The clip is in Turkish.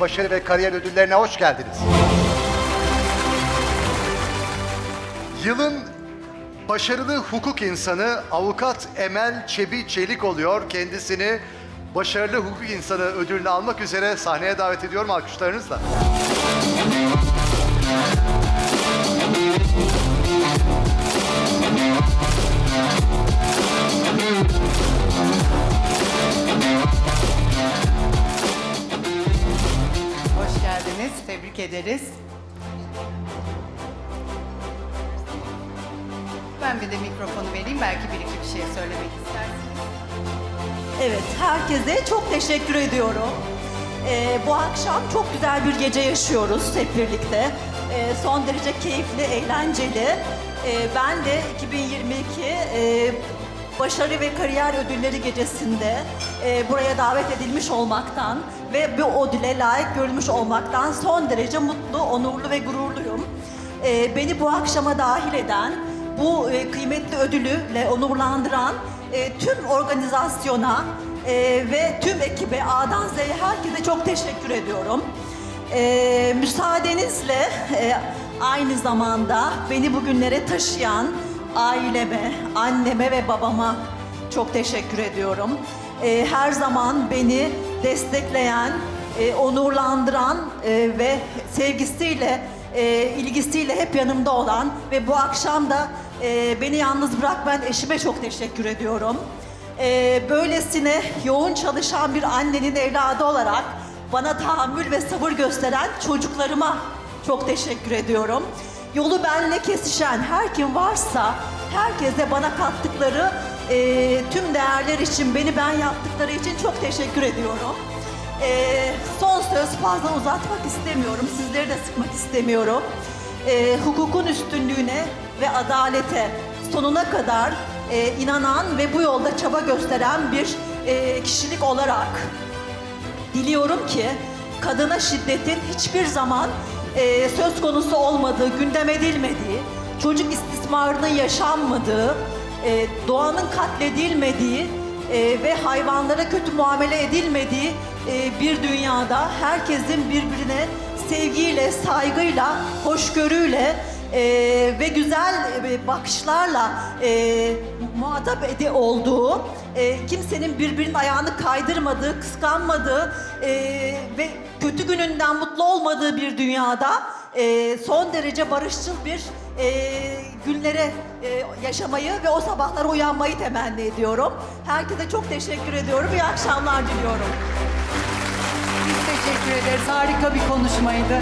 Başarı ve Kariyer Ödülleri'ne hoş geldiniz. Yılın başarılı hukuk insanı avukat Emel Çebi Çelik oluyor. Kendisini başarılı hukuk insanı ödülünü almak üzere sahneye davet ediyorum alkışlarınızla. Geldiniz. Tebrik ederiz. Ben bir de mikrofonu vereyim. Belki bir iki bir şey söylemek istersiniz. Evet, herkese çok teşekkür ediyorum. Ee, bu akşam çok güzel bir gece yaşıyoruz hep birlikte. Ee, son derece keyifli, eğlenceli. Ee, ben de 2022 e, Başarı ve Kariyer Ödülleri Gecesi'nde e, buraya davet edilmiş olmaktan ve bu ödüle layık görülmüş olmaktan son derece mutlu, onurlu ve gururluyum. Ee, beni bu akşama dahil eden, bu e, kıymetli ödülüyle onurlandıran e, tüm organizasyona e, ve tüm ekibe A'dan Z'ye herkese çok teşekkür ediyorum. E, müsaadenizle e, aynı zamanda beni bugünlere taşıyan aileme, anneme ve babama çok teşekkür ediyorum. E, her zaman beni destekleyen, e, onurlandıran e, ve sevgisiyle, e, ilgisiyle hep yanımda olan ve bu akşam da e, beni yalnız bırakmayan eşime çok teşekkür ediyorum. E, böylesine yoğun çalışan bir annenin evladı olarak bana tahammül ve sabır gösteren çocuklarıma çok teşekkür ediyorum. Yolu benle kesişen her kim varsa herkese bana kattıkları e, tüm değerler için, beni ben yaptıkları için çok teşekkür ediyorum. Ee, son söz fazla uzatmak istemiyorum. Sizleri de sıkmak istemiyorum. Ee, hukukun üstünlüğüne ve adalete sonuna kadar e, inanan ve bu yolda çaba gösteren bir e, kişilik olarak diliyorum ki kadına şiddetin hiçbir zaman e, söz konusu olmadığı, gündem edilmediği, çocuk istismarının yaşanmadığı, e, doğanın katledilmediği e, ve hayvanlara kötü muamele edilmediği e, bir dünyada herkesin birbirine sevgiyle, saygıyla, hoşgörüyle e, ve güzel e, bakışlarla e, muhatap ede olduğu, e, kimsenin birbirinin ayağını kaydırmadığı, kıskanmadığı e, ve kötü gününden mutlu olmadığı bir dünyada e, son derece barışçıl bir e, günlere e, yaşamayı ve o sabahlara uyanmayı temenni ediyorum. Herkese çok teşekkür ediyorum. İyi akşamlar diliyorum. Biz teşekkür ederiz. Harika bir konuşmaydı.